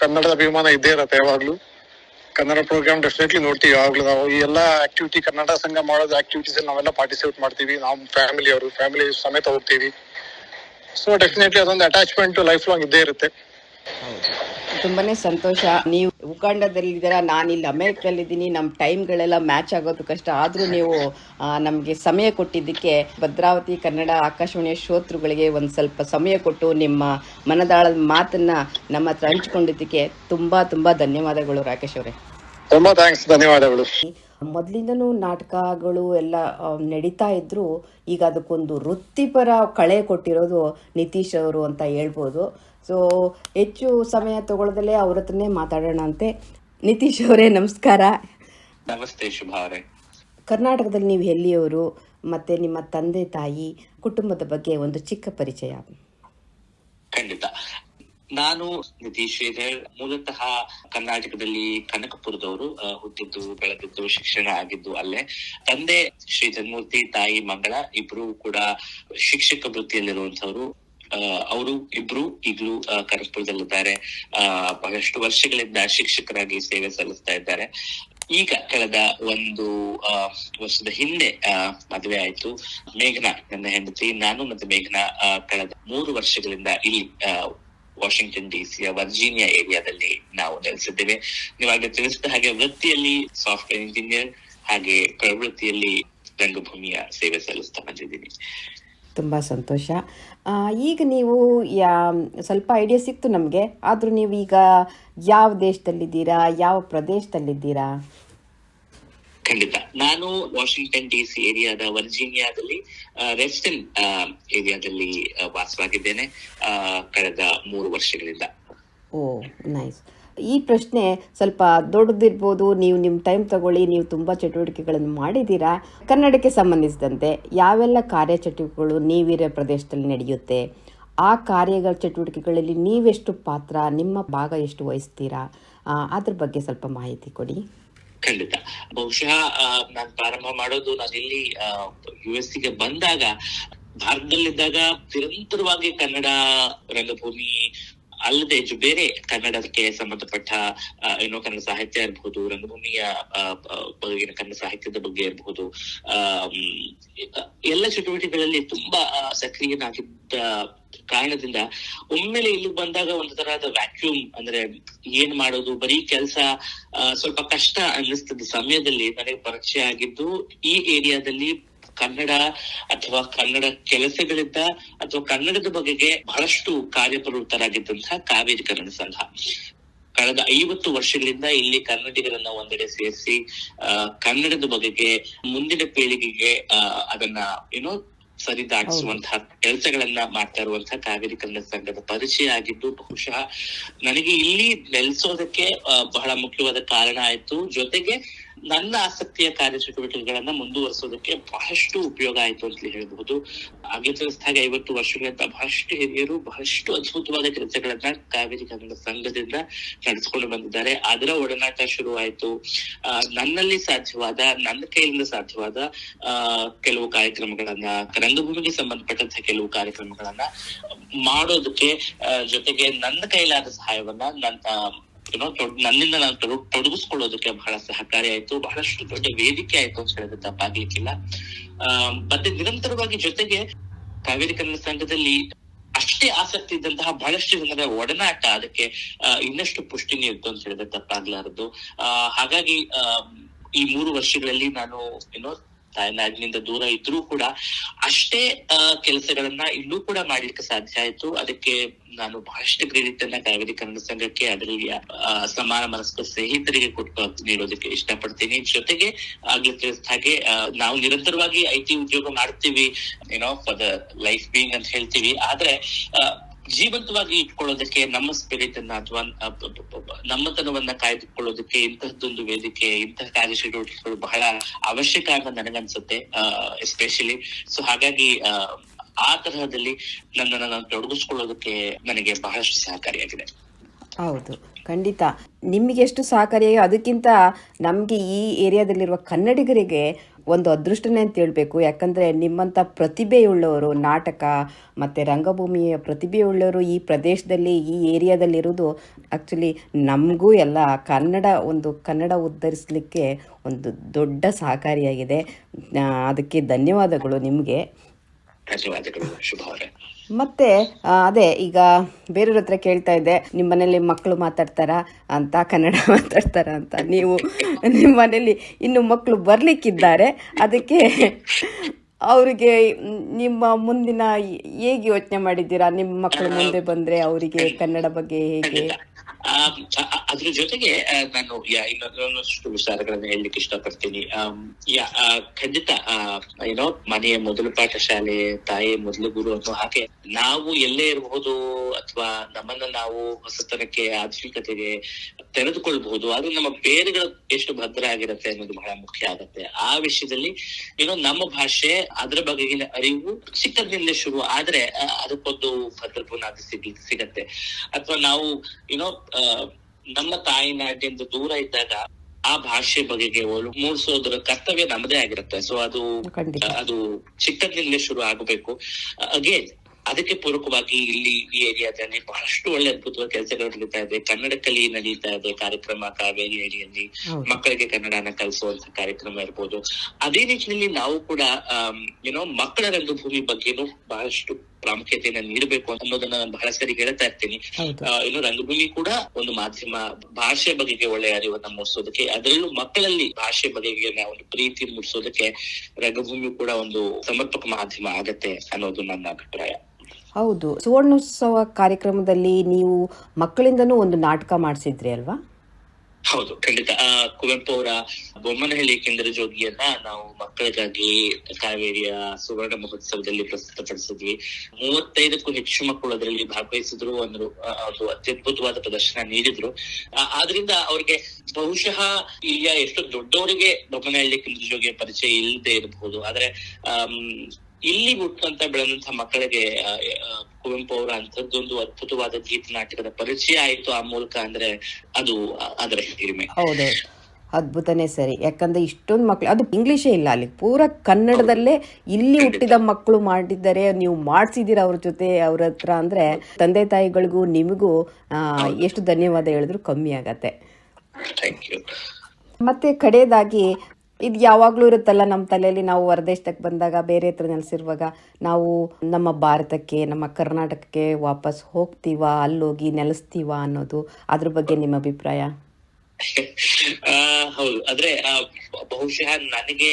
ಕನ್ನಡದ ಅಭಿಮಾನ ಇದ್ದೇ ಇರತ್ತೆ ಯಾವಾಗ್ಲೂ ಕನ್ನಡ ಪ್ರೋಗ್ರಾಮ್ ಡೆಫಿನೆಟ್ಲಿ ನೋಡ್ತೀವಿ ಯಾವಾಗ್ಲೂ ನಾವು. ಈ ಎಲ್ಲ ಆಕ್ಟಿವಿಟಿ ಕನ್ನಡ ಸಂಘ ಮಾಡೋದು ಆಕ್ಟಿವಿಟೀಸ್ ನಾವೆಲ್ಲ ಪಾರ್ಟಿಸಿಪೇಟ್ ಮಾಡ್ತೀವಿ. ನಮ್ಮ ಫ್ಯಾಮಿಲಿ ಅವರು ಫ್ಯಾಮಿಲಿ ಸಮೇತ ಹೋಗ್ತೀವಿ. ಸೊ ಡೆಫಿನೆಟ್ಲಿ ಅದೊಂದು ಅಟ್ಯಾಚ್ಮೆಂಟ್ ಲೈಫ್ ಲಾಂಗ್ ಇದ್ದೇ ಇರುತ್ತೆ. ತುಂಬಾನೇ ಸಂತೋಷ. ನೀವು ಉಗಾಂಡದಲ್ಲಿದ್ದೀರಾ ನಾನು ಇಲ್ಲಿ ಅಮೆರಿಕದಲ್ಲಿದ್ದೀನಿ ನಮ್ಮ ಟೈಮ್ಗಳೆಲ್ಲ ಮ್ಯಾಚ್ ಆಗೋದು ಕಷ್ಟ. ಆದರೂ ನೀವು ನಮಗೆ ಸಮಯ ಕೊಟ್ಟಿದ್ದಕ್ಕೆ ಭದ್ರಾವತಿ ಕನ್ನಡ ಆಕಾಶವಾಣಿಯ ಶ್ರೋತೃಗಳಿಗೆ ಒಂದು ಸ್ವಲ್ಪ ಸಮಯ ಕೊಟ್ಟು ನಿಮ್ಮ ಮನದಾಳದ ಮಾತನ್ನ ನಮ್ಮ ಹತ್ರ ಹಂಚಿಕೊಂಡಿದ್ದಕ್ಕೆ ತುಂಬಾ ತುಂಬಾ ಧನ್ಯವಾದಗಳು ರಾಕೇಶ್ ಅವರೇ. ತುಂಬಾ ಥ್ಯಾಂಕ್ಸ್ ಧನ್ಯವಾದಗಳು. ಮೊದಲಿಂದನೂ ನಾಟಕಗಳು ಎಲ್ಲ ನಡೀತಾ ಇದ್ರು. ಈಗ ಅದಕ್ಕೊಂದು ವೃತ್ತಿಪರ ಕಳೆ ಕೊಟ್ಟಿರೋದು ನಿತೀಶ್ ಅವರು ಅಂತ ಹೇಳ್ಬೋದು. ಸೊ ಹೆಚ್ಚು ಸಮಯ ತಗೊಳ್ಳದಲ್ಲೇ ಅವ್ರ ಹತ್ರನೇ ಮಾತಾಡೋಣ ಅಂತೆ. ನಿತೀಶ್ ಅವರೇ ನಮಸ್ಕಾರ. ನಮಸ್ತೆ ಶುಭ ಅವರೇ ಕರ್ನಾಟಕದಲ್ಲಿ ನೀವು ಎಲ್ಲಿಯವರು ಮತ್ತೆ ನಿಮ್ಮ ತಂದೆ ತಾಯಿ ಕುಟುಂಬದ ಬಗ್ಗೆ ಒಂದು ಚಿಕ್ಕ ಪರಿಚಯ? ಖಂಡಿತ. ನಾನು ನಿತೀಶ್ ಶ್ರೀಧರ್ ಮೂಲತಃ ಕರ್ನಾಟಕದಲ್ಲಿ ಕನಕಪುರದವರು ಹುಟ್ಟಿದ್ದು ಬೆಳೆದಿದ್ದು ಶಿಕ್ಷಣ ಆಗಿದ್ದು ಅಲ್ಲೇ. ತಂದೆ ಶ್ರೀ ಜನ್ಮೂರ್ತಿ ತಾಯಿ ಮಂಗಳ ಇಬ್ರು ಕೂಡ ಶಿಕ್ಷಕ ವೃತ್ತಿಯಲ್ಲಿರುವಂತವರು ಅವರು, ಇಬ್ರು, ಈಗಲೂ, ಆ ಬಹಳಷ್ಟು ವರ್ಷಗಳಿಂದ ಶಿಕ್ಷಕರಾಗಿ ಸೇವೆ ಸಲ್ಲಿಸ್ತಾ ಇದ್ದಾರೆ. ಈಗ ಕಳೆದ ಒಂದು ವರ್ಷದ ಹಿಂದೆ ಮದುವೆ ಆಯ್ತು. ಮೇಘನಾ, ನನ್ನ ಹೆಂಡತಿ. ನಾನು ಮತ್ತೆ ಮೇಘನಾ ಕಳೆದ ಮೂರು ವರ್ಷಗಳಿಂದ ಇಲ್ಲಿ ವಾಷಿಂಗ್ಟನ್ ಡಿ ಸಿಯ ವರ್ಜೀನಿಯಾ ಏರಿಯಾದಲ್ಲಿ ನಾವು ನೆಲೆಸಿದ್ದೇವೆ. ನೀವಾಗಲೇ ತಿಳಿಸಿದ ಹಾಗೆ ವೃತ್ತಿಯಲ್ಲಿ ಸಾಫ್ಟ್ವೇರ್ ಇಂಜಿನಿಯರ್, ಹಾಗೆ ಪ್ರವೃತ್ತಿಯಲ್ಲಿ ರಂಗಭೂಮಿಯ ಸೇವೆ ಸಲ್ಲಿಸ್ತಾ ಬಂದಿದ್ದೀನಿ. ತುಂಬ ಸಂತೋಷ. ಈಗ ನೀವು ಯಾ ಸ್ವಲ್ಪ ಐಡಿಯಾ ಸಿಕ್ತು ನಮಗೆ. ಆದರೂ ನೀವು ಈಗ ಯಾವ ದೇಶದಲ್ಲಿದ್ದೀರಾ? ಯಾವ ಪ್ರದೇಶದಲ್ಲಿದ್ದೀರಾ? ಖಂಡಿತ. ನಾನು ವಾಷಿಂಗ್ಟನ್ ಡಿ ಸಿ ಏರಿಯಾದ ವರ್ಜೀನಿಯಾದಲ್ಲಿ ರೆಸ್ಟನ್ ಏರಿಯಾದಲ್ಲಿ ವಾಸವಾಗಿದ್ದೇನೆ ಕಳೆದ ಮೂರು ವರ್ಷಗಳಿಂದ. Oh nice. ಈ ಪ್ರಶ್ನೆ ಸ್ವಲ್ಪ ದೊಡ್ಡದಿರ್ಬೋದು, ನೀವು ನಿಮ್ಮ ಟೈಮ್ ತಗೊಳ್ಳಿ, ನೀವು ತುಂಬ ಚಟುವಟಿಕೆಗಳನ್ನು ಮಾಡಿದ್ದೀರಾ? ಕನ್ನಡಕ್ಕೆ ಸಂಬಂಧಿಸಿದಂತೆ ಯಾವೆಲ್ಲ ಕಾರ್ಯಚಟುವಟಿಕೆಗಳು ನೀವಿರೋ ಪ್ರದೇಶದಲ್ಲಿ ನಡೆಯುತ್ತೆ? ಆ ಕಾರ್ಯಗಳ ಚಟುವಟಿಕೆಗಳಲ್ಲಿ ನೀವೆಷ್ಟು ಪಾತ್ರ, ನಿಮ್ಮ ಭಾಗ ಎಷ್ಟು ವಹಿಸ್ತೀರಾ? ಅದ್ರ ಬಗ್ಗೆ ಸ್ವಲ್ಪ ಮಾಹಿತಿ ಕೊಡಿ. ಖಂಡಿತ. ಬಹುಶಃ ನಾನು ಪ್ರಾರಂಭ ಮಾಡೋದು ನಾನು ಇಲ್ಲಿ ಯು ಎಸ್ಗೆ ಬಂದಾಗ, ಭಾರತದಲ್ಲಿದ್ದಾಗ ನಿರಂತರವಾಗಿ ಕನ್ನಡ ರಂಗಭೂಮಿ ಅಲ್ಲದೆ ಬೇರೆ ಕನ್ನಡಕ್ಕೆ ಸಂಬಂಧಪಟ್ಟ ಏನೋ ಕನ್ನಡ ಸಾಹಿತ್ಯ ಇರಬಹುದು, ರಂಗಭೂಮಿಯ ಬಗೆಗಿನ ಕನ್ನಡ ಸಾಹಿತ್ಯದ ಬಗ್ಗೆ ಇರಬಹುದು ಎಲ್ಲ ಚಟುವಟಿಕೆಗಳಲ್ಲಿ ತುಂಬಾ ಸಕ್ರಿಯನಾಗಿದ್ದ ಕಾರಣದಿಂದ ಒಮ್ಮೆಲೆ ಇಲ್ಲಿ ಬಂದಾಗ ಒಂದು ತರಹದ ವ್ಯಾಕ್ಯೂಮ್ ಅಂದ್ರೆ ಏನ್ ಮಾಡೋದು, ಬರೀ ಕೆಲಸ ಸ್ವಲ್ಪ ಕಷ್ಟ ಅನ್ನಿಸ್ತದ ಸಮಯದಲ್ಲಿ ನನಗೆ ಪರಿಚಯ ಆಗಿದ್ದು ಈ ಏರಿಯಾದಲ್ಲಿ ಕನ್ನಡ ಅಥವಾ ಕನ್ನಡ ಕೆಲಸಗಳಿಂದ ಅಥವಾ ಕನ್ನಡದ ಬಗೆಗೆ ಬಹಳಷ್ಟು ಕಾರ್ಯಪ್ರವೃತ್ತರಾಗಿದ್ದಂತಹ ಕಾವೇರಿ ಕನ್ನಡ ಸಂಘ. ಕಳೆದ ಐವತ್ತು ವರ್ಷಗಳಿಂದ ಇಲ್ಲಿ ಕನ್ನಡಿಗರನ್ನ ಒಂದೆಡೆ ಸೇರಿಸಿ ಕನ್ನಡದ ಬಗೆಗೆ ಮುಂದಿನ ಪೀಳಿಗೆಗೆ ಅದನ್ನ ಏನೋ ಸರಿದಾಟಿಸುವಂತಹ ಕೆಲಸಗಳನ್ನ ಮಾಡ್ತಾ ಇರುವಂತಹ ಕಾವೇರಿ ಕನ್ನಡ ಸಂಘದ ಪರಿಚಯ ಆಗಿದ್ದು ಬಹುಶಃ ನನಗೆ ಇಲ್ಲಿ ನೆಲೆಸೋದಕ್ಕೆ ಬಹಳ ಮುಖ್ಯವಾದ ಕಾರಣ ಆಯ್ತು. ಜೊತೆಗೆ ನನ್ನ ಆಸಕ್ತಿಯ ಕಾರ್ಯ ಚಟುವಟಿಕೆಗಳನ್ನ ಮುಂದುವರಿಸೋದಕ್ಕೆ ಬಹಳಷ್ಟು ಉಪಯೋಗ ಆಯ್ತು ಅಂತ ಹೇಳಬಹುದು. ಹಾಗೆ ತಿಳಿಸಿದ ಹಾಗೆ ಐವತ್ತು ವರ್ಷಗಳಿಂದ ಬಹಳಷ್ಟು ಹಿರಿಯರು ಬಹಳಷ್ಟು ಅದ್ಭುತವಾದ ಕೆಲಸಗಳನ್ನ ಕಾವೇರಿ ಕನ್ನಡ ಸಂಘದಿಂದ ನಡೆಸಿಕೊಂಡು ಬಂದಿದ್ದಾರೆ. ಅದರ ಒಡನಾಟ ಶುರುವಾಯ್ತು ಆಯಿತು. ನನ್ನಲ್ಲಿ ಸಾಧ್ಯವಾದ, ನನ್ನ ಕೈಯಿಂದ ಸಾಧ್ಯವಾದ ಕೆಲವು ಕಾರ್ಯಕ್ರಮಗಳನ್ನ, ರಂಗಭೂಮಿಗೆ ಸಂಬಂಧಪಟ್ಟಂತಹ ಕೆಲವು ಕಾರ್ಯಕ್ರಮಗಳನ್ನ ಮಾಡೋದಕ್ಕೆ ಜೊತೆಗೆ ನನ್ನ ಕೈಲಾದ ಸಹಾಯವನ್ನ ನನ್ನ ಏನೋ ನನ್ನಿಂದ ನಾನು ತೊಡ- ತೊಡಗಿಸ್ಕೊಳ್ಳೋದಕ್ಕೆ ಬಹಳ ಸಹಕಾರಿ ಆಯ್ತು. ಬಹಳಷ್ಟು ದೊಡ್ಡ ವೇದಿಕೆ ಆಯ್ತು ಅಂತ ಹೇಳಿದ್ರೆ ತಪ್ಪಾಗ್ಲಿಕ್ಕಿಲ್ಲ. ಆ, ಮತ್ತೆ ನಿರಂತರವಾಗಿ ಜೊತೆಗೆ ಕಾವೇರಿ ಕನ್ನಡ ಸಂಘದಲ್ಲಿ ಅಷ್ಟೇ ಆಸಕ್ತಿ ಇದ್ದಂತಹ ಬಹಳಷ್ಟು ಜನರ ಒಡನಾಟ ಅದಕ್ಕೆ ಇನ್ನಷ್ಟು ಪುಷ್ಟಿ ನೀಡಿತು ಅಂತ ಹೇಳಿದ್ರೆ ತಪ್ಪಾಗ್ಲಾರದು. ಹಾಗಾಗಿ ಈ ಮೂರು ವರ್ಷಗಳಲ್ಲಿ ನಾನು ಏನೋ ತಾಯ್ನಾಡಿನಿಂದ ದೂರ ಇದ್ರೂ ಕೂಡ ಅಷ್ಟೇ ಕೆಲಸಗಳನ್ನ ಇಲ್ಲೂ ಕೂಡ ಮಾಡ್ಲಿಕ್ಕೆ ಸಾಧ್ಯ ಆಯ್ತು. ಅದಕ್ಕೆ ನಾನು ಬಹಳಷ್ಟು ಕ್ರೆಡಿಟ್ ಅನ್ನ ಕಾವೇರಿ ಕನ್ನಡ ಸಂಘಕ್ಕೆ ಅದರಲ್ಲಿ ಸಮಾನ ಮನಸ್ಕ ಸ್ನೇಹಿತರಿಗೆ ಕೊಟ್ಟು ನೀಡೋದಕ್ಕೆ ಇಷ್ಟಪಡ್ತೀನಿ. ಜೊತೆಗೆ ಆಗ್ಲೇ ತಿಳಿಸಿದ ಹಾಗೆ ನಾವು ನಿರಂತರವಾಗಿ ಐ ಟಿ ಉದ್ಯೋಗ ಮಾಡ್ತೀವಿ ಏನೋ ಫಾರ್ ದ ಲೈಫ್ ಬೀಯಿಂಗ್ ಅಂತ ಹೇಳ್ತೀವಿ. ಆದ್ರೆ ಜೀವಂತವಾಗಿ ಇಟ್ಕೊಳ್ಳೋದಕ್ಕೆ ನಮ್ಮ ಸ್ಪಿರಿಟ್ ಅನ್ನ ಅಥವಾ ನಮ್ಮತನವನ್ನ ಕಾಯ್ದುಕೊಳ್ಳೋದಕ್ಕೆ ಇಂತಹದ್ದೊಂದು ವೇದಿಕೆ ಇಂತಹ ಕಾರ್ಯಚಟುವಟಿಕೆಗಳು ಬಹಳ ಅವಶ್ಯಕ ಅಂತ ನನಗನ್ಸುತ್ತೆ ಎಸ್ಪೆಷಲಿ ಸೊ ಹಾಗಾಗಿ ಆ, ತರಹದಲ್ಲಿ ನನ್ನನ್ನು ನಾನು ತೊಡಗಿಸ್ಕೊಳ್ಳೋದಕ್ಕೆ ನನಗೆ ಬಹಳಷ್ಟು ಸಹಕಾರಿಯಾಗಿದೆ. ಹೌದು. ಖಂಡಿತ. ನಿಮಗೆ ಎಷ್ಟು ಸಹಕಾರಿಯೋ ಅದಕ್ಕಿಂತ ನಮಗೆ ಈ ಏರಿಯಾದಲ್ಲಿರುವ ಕನ್ನಡಿಗರಿಗೆ ಒಂದು ಅದೃಷ್ಟನೇ ಅಂತ ಹೇಳ್ಬೇಕು. ಯಾಕಂದರೆ ನಿಮ್ಮಂಥ ಪ್ರತಿಭೆಯುಳ್ಳವರು, ನಾಟಕ ಮತ್ತು ರಂಗಭೂಮಿಯ ಪ್ರತಿಭೆಯುಳ್ಳವರು ಈ ಪ್ರದೇಶದಲ್ಲಿ, ಈ ಏರಿಯಾದಲ್ಲಿರೋದು ಆ್ಯಕ್ಚುಲಿ ನಮಗೂ ಎಲ್ಲ ಕನ್ನಡ ಒಂದು ಕನ್ನಡ ಉದ್ಧರಿಸಲಿಕ್ಕೆ ಒಂದು ದೊಡ್ಡ ಸಹಕಾರಿಯಾಗಿದೆ. ಅದಕ್ಕೆ ಧನ್ಯವಾದಗಳು ನಿಮಗೆ. ಧನ್ಯವಾದಗಳು, ಶುಭ ಮತ್ತೆ ಅದೇ, ಈಗ ಬೇರೆಯವ್ರ ಹತ್ರ ಕೇಳ್ತಾ ಇದ್ದೆ ನಿಮ್ಮ ಮನೇಲಿ ಮಕ್ಕಳು ಮಾತಾಡ್ತಾರಾ ಅಂತ, ಕನ್ನಡ <laughs> ಮಾತಾಡ್ತಾರ ಅಂತ. ನೀವು <laughs> ನಿಮ್ಮ ಮನೇಲಿ ಇನ್ನು ಮಕ್ಕಳು ಬರ್ಲಿಕ್ಕಿದ್ದಾರೆ. ಅದಕ್ಕೆ ಅವರಿಗೆ, ನಿಮ್ಮ ಮುಂದಿನ, ಹೇಗೆ ಯೋಚನೆ ಮಾಡಿದ್ದೀರಾ? ನಿಮ್ಮ ಮಕ್ಕಳು ಮುಂದೆ ಬಂದ್ರೆ ಅವರಿಗೆ ಕನ್ನಡ ಬಗ್ಗೆ ಹೇಗೆ. ಆ, ಅದ್ರ ಜೊತೆಗೆ ನಾನು ಯಾ ಇನ್ನೊಂದಷ್ಟು ವಿಚಾರಗಳನ್ನ ಹೇಳಲಿಕ್ಕೆ ಇಷ್ಟಪಡ್ತೀನಿ. ಯಾ ಖಂಡಿತ ಏನೋ ಮನೆಯ ಮೊದಲು ಪಾಠ ಶಾಲೆ ತಾಯಿ ಮೊದಲು ಗುರು ಅನ್ನೋ ಹಾಗೆ ನಾವು ಎಲ್ಲೇ ಇರಬಹುದು ಅಥವಾ ನಮ್ಮನ್ನ ನಾವು ಹೊಸತನಕ್ಕೆ ಆಧುನಿಕತೆಗೆ ತೆರೆದುಕೊಳ್ಬಹುದು. ಆದ್ರೆ ನಮ್ಮ ಬೇರೆಗಳು ಎಷ್ಟು ಭದ್ರ ಆಗಿರುತ್ತೆ ಅನ್ನೋದು ಬಹಳ ಮುಖ್ಯ ಆಗತ್ತೆ. ಆ ವಿಷಯದಲ್ಲಿ ಏನೋ ನಮ್ಮ ಭಾಷೆ ಅದರ ಬಗೆಗಿನ ಅರಿವು ಚಿಕ್ಕದಿಂದ ಶುರು ಆದ್ರೆ ಅದಕ್ಕೊಂದು ಭದ್ರ ಬುನಾದಿ ಸಿಗ್ ಸಿಗತ್ತೆ. ಅಥವಾ ನಾವು ಏನೋ ನಮ್ಮ ತಾಯಿ ನಾಡಿನಿಂದ ದೂರ ಇದ್ದಾಗ ಆ ಭಾಷೆ ಬಗೆಗೆ ಮೂಡಿಸೋದ್ರ ಕರ್ತವ್ಯ ನಮ್ಮದೇ ಆಗಿರುತ್ತೆ. ಸೊ ಅದು ಅದು ಚಿಕ್ಕದ್ರಿಂದಲೇ ಶುರು ಆಗಬೇಕು. ಅಗೇನ್ ಅದಕ್ಕೆ ಪೂರಕವಾಗಿ ಇಲ್ಲಿ ಈ ಏರಿಯಾದಲ್ಲಿ ಬಹಳಷ್ಟು ಒಳ್ಳೆ ಅದ್ಭುತವಾದ ಕೆಲಸಗಳು ನಡೀತಾ ಇದೆ. ಕನ್ನಡ ಕಲಿ ನಡೀತಾ ಇದೆ ಕಾರ್ಯಕ್ರಮ ಕಾವೇರಿ ಹೌದು. ಮಕ್ಕಳಿಗೆ ಕನ್ನಡನ ಕಲಿಸುವಂತ ಕಾರ್ಯಕ್ರಮ ಇರ್ಬೋದು. ಅದೇ ರೀತಿಯಲ್ಲಿ ನಾವು ಕೂಡ ಏನೋ ಮಕ್ಕಳ ರಂಗಭೂಮಿ ಬಗ್ಗೆನೂ ಬಹಳಷ್ಟು ಪ್ರಾಮುಖ್ಯತೆಯನ್ನ ನೀಡಬೇಕು ಅನ್ನೋದನ್ನ ನಾನು ಬಹಳ ಸರಿ ಹೇಳ್ತಾ ಇರ್ತೀನಿ. ಇನ್ನು ರಂಗಭೂಮಿ ಕೂಡ ಒಂದು ಮಾಧ್ಯಮ ಭಾಷೆ ಬಗೆಗೆ ಒಳ್ಳೆಯ ಅರಿವನ್ನ ಮೂಡಿಸೋದಕ್ಕೆ ಅದರಲ್ಲೂ ಮಕ್ಕಳಲ್ಲಿ ಭಾಷೆ ಬಗೆಗೆ ಒಂದು ಪ್ರೀತಿ ಮೂಡಿಸೋದಕ್ಕೆ ರಂಗಭೂಮಿ ಕೂಡ ಒಂದು ಸಮರ್ಪಕ ಮಾಧ್ಯಮ ಆಗತ್ತೆ ಅನ್ನೋದು ನನ್ನ ಅಭಿಪ್ರಾಯ. ಹೌದು. ಸುವರ್ಣೋತ್ಸವ ಕಾರ್ಯಕ್ರಮದಲ್ಲಿ ನೀವು ಮಕ್ಕಳಿಂದನೂ ಒಂದು ನಾಟಕ ಮಾಡಿಸಿದ್ರಿ ಅಲ್ವಾ? ಹೌದು, ಖಂಡಿತ. ಆ, ಕುವೆಂಪು ಅವರ ಬೊಮ್ಮನಹಳ್ಳಿ ಕೇಂದ್ರ ಜೋಗಿಯನ್ನ ನಾವು ಮಕ್ಕಳಿಗಾಗಿ ಕಾವೇರಿಯ ಸುವರ್ಣ ಮಹೋತ್ಸವದಲ್ಲಿ ಪ್ರಸ್ತುತಪಡಿಸಿದ್ವಿ. ಮೂವತ್ತೈದಕ್ಕೂ ಹೆಚ್ಚು ಮಕ್ಕಳು ಅದರಲ್ಲಿ ಭಾಗವಹಿಸಿದ್ರು, ಒಂದು ಅದು ಅತ್ಯದ್ಭುತವಾದ ಪ್ರದರ್ಶನ ನೀಡಿದ್ರು. ಆದ್ರಿಂದ ಅವ್ರಿಗೆ ಬಹುಶಃ ಇಲ್ಲಿಯ ಎಷ್ಟು ದೊಡ್ಡವರಿಗೆ ಬೊಮ್ಮನಹಳ್ಳಿ ಕೇಂದ್ರ ಜೋಗಿಯ ಪರಿಚಯ ಇಲ್ಲದೆ ಇರಬಹುದು. ಆದ್ರೆ ಇಲ್ಲಿ ಹುಟ್ಟಂತ ಬೆಳೆದಂತ ಮಕ್ಕಳಿಗೆ ಕುವೆಂಪು ಅವರ ಅಂತದ್ದೊಂದು ಅದ್ಭುತವಾದ ಗೀತ ನಾಟಕದ ಪರಿಚಯ ಆಯ್ತು ಆ ಮೂಲಕ ಅಂದ್ರೆ ಅದು ಅದರ ಹಿರಿಮೆ. ಹೌದು. ಅದ್ಭುತನೇ ಸರಿ. ಯಾಕಂದ್ರೆ ಇಷ್ಟೊಂದು ಮಕ್ಳು ಅದು ಇಂಗ್ಲೀಷೇ ಇಲ್ಲ ಅಲ್ಲಿ. ಪೂರ ಕನ್ನಡದಲ್ಲೇ ಇಲ್ಲಿ ಹುಟ್ಟಿದ ಮಕ್ಕಳು ಮಾಡಿದ್ದಾರೆ. ನೀವು ಮಾಡಿಸಿದ್ದೀರ ಅವ್ರ ಜೊತೆ ಅವ್ರ ಹತ್ರ ಅಂದ್ರೆ ತಂದೆ ತಾಯಿಗಳಿಗೂ ನಿಮಗೂ ಎಷ್ಟು ಧನ್ಯವಾದ ಹೇಳಿದ್ರು ಕಮ್ಮಿ ಆಗತ್ತೆ. ಮತ್ತೆ ಕಡೆಯದಾಗಿ ಇದು ಯಾವಾಗಲೂ ಇರುತ್ತಲ್ಲ ನಮ್ಮ ತಲೆಯಲ್ಲಿ ನಾವು ಹೊರದೇಶಕ್ಕೆ ಬಂದಾಗ ಬೇರೆ ಹತ್ರ ನೆಲೆಸಿರುವಾಗ ನಾವು ನಮ್ಮ ಭಾರತಕ್ಕೆ ನಮ್ಮ ಕರ್ನಾಟಕಕ್ಕೆ ವಾಪಸ್ ಹೋಗ್ತೀವ? ಅಲ್ಲೋಗಿ ನೆಲೆಸ್ತೀವ ಅನ್ನೋದು ಅದ್ರ ಬಗ್ಗೆ ನಿಮ್ಮ ಅಭಿಪ್ರಾಯ? <laughs> ಹೌದು. ಅಂದ್ರೆ ಆ, ಬಹುಶಃ ನನಗೆ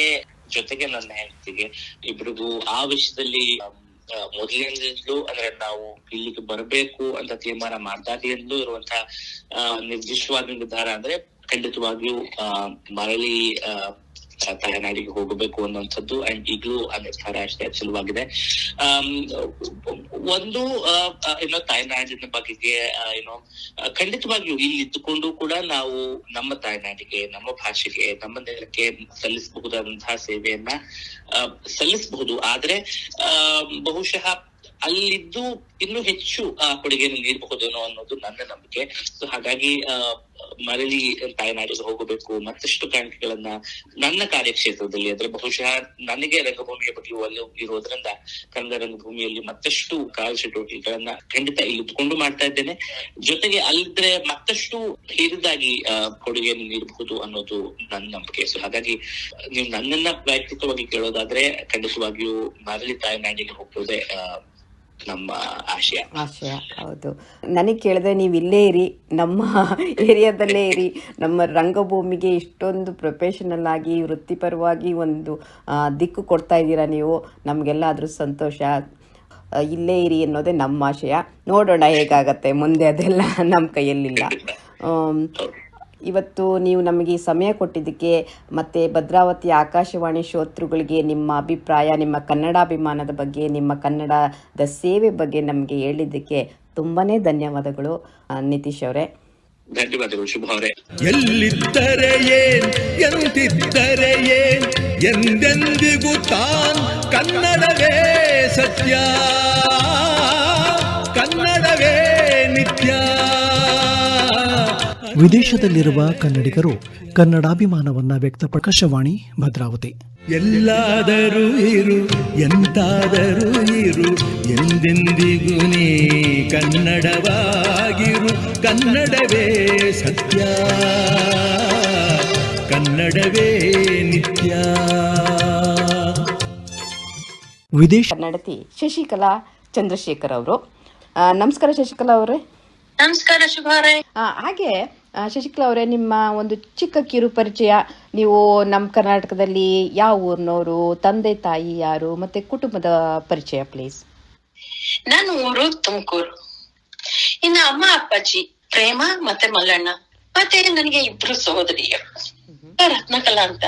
ಜೊತೆಗೆ ನನ್ನ ಹೆಂಡತಿಗೆ ಇಬ್ರಿಗೂ ಆ ವಿಷಯದಲ್ಲಿ ಮೊದಲಿನಿಂದಲೂ ಅಂದ್ರೆ ನಾವು ಇಲ್ಲಿಗೆ ಬರಬೇಕು ಅಂತ ತೀರ್ಮಾನ ಮಾಡ್ದಾಗ್ಲಿಂದಲೂ ಇರುವಂತಹ ನಿರ್ದಿಷ್ಟವಾದ ನಿರ್ಧಾರ ಅಂದ್ರೆ ಖಂಡಿತವಾಗಿಯೂ ಮರಳಿ ತಾಯ್ನಾಡಿಗೆ ಹೋಗಬೇಕು ಅನ್ನುವಂಥದ್ದು ಅಂಡ್ ಈಗಲೂ ಆ ನಿರ್ಧಾರ ಅಷ್ಟೇ ಅಚಲವಾಗಿದೆ ಆಮ್, ಒಂದು ಏನೋ ತಾಯ್ನಾಡಿನ ಬಗೆಗೆ ಏನೋ ಖಂಡಿತವಾಗಿಯೂ ಇಲ್ಲಿ ಇದ್ದುಕೊಂಡು ಕೂಡ ನಾವು ನಮ್ಮ ತಾಯ್ನಾಡಿಗೆ ನಮ್ಮ ಭಾಷೆಗೆ ನಮ್ಮ ನೆಲಕ್ಕೆ ಸಲ್ಲಿಸಬಹುದಾದಂತಹ ಸೇವೆಯನ್ನ ಸಲ್ಲಿಸಬಹುದು. ಆದ್ರೆ ಬಹುಶಃ ಅಲ್ಲಿದ್ದು ಇನ್ನೂ ಹೆಚ್ಚು ಆ, ಕೊಡುಗೆಯನ್ನು ನೀಡಬಹುದೇನೋ ಅನ್ನೋದು ನನ್ನ ನಂಬಿಕೆ. ಸೊ ಹಾಗಾಗಿ ಮರಳಿ ತಾಯ್ನಾಡಿಗೆ ಹೋಗಬೇಕು ಮತ್ತಷ್ಟು ಕಾಣಿಕೆಗಳನ್ನ ನನ್ನ ಕಾರ್ಯಕ್ಷೇತ್ರದಲ್ಲಿ ಅಂದ್ರೆ ಬಹುಶಃ ನನಗೆ ರಂಗಭೂಮಿಯ ಬಗ್ಗೆ ಒಲವು ಇರೋದ್ರಿಂದ ಕನ್ನಡ ರಂಗಭೂಮಿಯಲ್ಲಿ ಮತ್ತಷ್ಟು ಕಾಲ ಚಟುವಟಿಕೆಗಳನ್ನ ಖಂಡಿತ ಇಲ್ಲಿ ಮಾಡ್ತಾ ಇದ್ದೇನೆ. ಜೊತೆಗೆ ಅಲ್ಲಿದ್ರೆ ಮತ್ತಷ್ಟು ಹಿರಿದಾಗಿ ಕೊಡುಗೆಯನ್ನು ನೀಡಬಹುದು ಅನ್ನೋದು ನನ್ನ ನಂಬಿಕೆ. ಸೊ ಹಾಗಾಗಿ ನೀವು ನನ್ನನ್ನ ವೈಯಕ್ತಿಕವಾಗಿ ಕೇಳೋದಾದ್ರೆ ಖಂಡಿತವಾಗಿಯೂ ಮರಳಿ ತಾಯ್ನಾಡಿಗೆ ಹೋಗೋದೇ ನಮ್ಮ ಆಶಯ. ಆಶಯ ಹೌದು. ನನಗೆ ಕೇಳಿದೆ ನೀವು ಇಲ್ಲೇ ಇರಿ ನಮ್ಮ ಏರಿಯಾದಲ್ಲೇ ಇರಿ ನಮ್ಮ ರಂಗಭೂಮಿಗೆ ಇಷ್ಟೊಂದು ಪ್ರೊಫೆಷನಲ್ ಆಗಿ ವೃತ್ತಿಪರವಾಗಿ ಒಂದು ದಿಕ್ಕು ಕೊಡ್ತಾ ಇದ್ದೀರಾ ನೀವು? ನಮಗೆಲ್ಲ ಅದ್ರ ಸಂತೋಷ ಇಲ್ಲೇ ಇರಿ ಅನ್ನೋದೇ ನಮ್ಮ ಆಶಯ. ನೋಡೋಣ ಹೇಗಾಗತ್ತೆ ಮುಂದೆ ಅದೆಲ್ಲ ನಮ್ಮ ಕೈಯಲ್ಲಿಲ್ಲ. ಇವತ್ತು ನೀವು ನಮಗೆ ಈ ಸಮಯ ಕೊಟ್ಟಿದ್ದಕ್ಕೆ ಮತ್ತು ಭದ್ರಾವತಿ ಆಕಾಶವಾಣಿ ಶ್ರೋತೃಗಳಿಗೆ ನಿಮ್ಮ ಅಭಿಪ್ರಾಯ ನಿಮ್ಮ ಕನ್ನಡಾಭಿಮಾನದ ಬಗ್ಗೆ ನಿಮ್ಮ ಕನ್ನಡದ ಸೇವೆ ಬಗ್ಗೆ ನಮಗೆ ಹೇಳಿದ್ದಕ್ಕೆ ತುಂಬಾ ಧನ್ಯವಾದಗಳು ನಿತೀಶ್ ಅವರೇ. ಧನ್ಯವಾದಗಳು ಶುಭ ಅವರೇ ಎಲ್ಲಿದ್ದರೆ ಏನ್ ಎಂತಿದ್ದರೆ ಏನ್ ಎಂದೆಂದಿಗೂ ತಾನ್ ಕನ್ನಡವೇ ಸತ್ಯ ಕನ್ನಡವೇ ನಿತ್ಯ. ವಿದೇಶದಲ್ಲಿರುವ ಕನ್ನಡಿಗರು ಕನ್ನಡಾಭಿಮಾನವನ್ನ ವ್ಯಕ್ತಪ್ರಕಾಶವಾಣಿ ಭದ್ರಾವತಿ. ಎಲ್ಲಾದರೂ ಇರು ಎಂತಾದರೂ ಇರು ಎಂದೆಂದಿಗೂ ನೀ ಕನ್ನಡವಾಗಿರು. ಕನ್ನಡವೇ ಸತ್ಯ ಕನ್ನಡವೇ ನಿತ್ಯ. ವಿದೇಶ ನಡತಿ ಶಶಿಕಲಾ ಚಂದ್ರಶೇಖರ್ ಅವರು. ನಮಸ್ಕಾರ ಶಶಿಕಲಾ ಅವರೇ. ನಮಸ್ಕಾರ ಶುಭಾರೇ. ಹಾಗೆ ಶಶಿಕಲಾ ಅವರೇ ನಿಮ್ಮ ಒಂದು ಚಿಕ್ಕ ಕಿರು ಪರಿಚಯ. ನೀವು ನಮ್ಮ ಕರ್ನಾಟಕದಲ್ಲಿ ಯಾವ ಊರಿನವರು ತಂದೆ ತಾಯಿ ಯಾರು ಮತ್ತೆ ಕುಟುಂಬದ ಪರಿಚಯ ಪ್ಲೀಸ್ ನಾನು ಊರು ತುಮಕೂರು. ಇನ್ನು ಅಮ್ಮ ಅಪ್ಪಾಜಿ ಪ್ರೇಮ ಮತ್ತೆ ಮಲ್ಲಣ್ಣ. ಮತ್ತೆ ನನಗೆ ಇಬ್ರು ಸಹೋದರಿಯರು. ರತ್ನಕಲಾ ಅಂತ.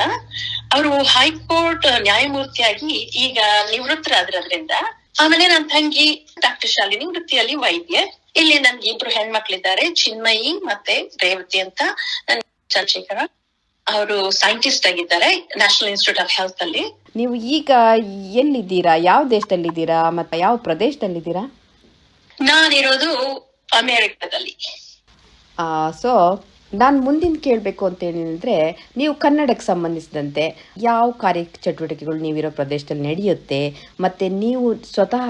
ಅವರು ಹೈಕೋರ್ಟ್ ನ್ಯಾಯಮೂರ್ತಿಯಾಗಿ ಈಗ ನಿವೃತ್ತರಾದ್ರದ್ರಿಂದ ಆಮೇಲೆ ನನ್ನ ತಂಗಿ ಡಾಕ್ಟರ್ ಶಾಲಿನಿ ವೃತ್ತಿಯಲ್ಲಿ ವೈದ್ಯ. ಇಲ್ಲಿ ನನ್ಗೆ ಇಬ್ರು ಹೆಣ್ಮಕ್ಳಿದ್ದಾರೆ ಚಿನ್ಮಯಿ ಮತ್ತೆ ರೇವತಿ ಅಂತ. ನನ್ನ ಚಂದ್ರಶೇಖರ ಅವರು ಸೈಂಟಿಸ್ಟ್ ಆಗಿದ್ದಾರೆ ನ್ಯಾಷನಲ್ ಇನ್ಸ್ಟಿಟ್ಯೂಟ್ ಆಫ್ ಹೆಲ್ತ್ ಅಲ್ಲಿ. ನೀವು ಈಗ ಎಲ್ಲಿದ್ದೀರಾ? ಯಾವ ದೇಶದಲ್ಲಿದ್ದೀರಾ ಮತ್ತೆ ಯಾವ ಪ್ರದೇಶದಲ್ಲಿದ್ದೀರಾ? ನಾನಿರೋದು ಅಮೆರಿಕದಲ್ಲಿ. ಸೊ ನಾನು ಮುಂದಿನ ಕೇಳಬೇಕು ಅಂತ ಏನಂದ್ರೆ ನೀವು ಕನ್ನಡಕ್ಕೆ ಸಂಬಂಧಿಸಿದಂತೆ ಯಾವ ಕಾರ್ಯ ಚಟುವಟಿಕೆಗಳು ನೀವಿರೋ ಪ್ರದೇಶದಲ್ಲಿ ನಡೆಯುತ್ತೆ ಮತ್ತೆ ನೀವು ಸ್ವತಃ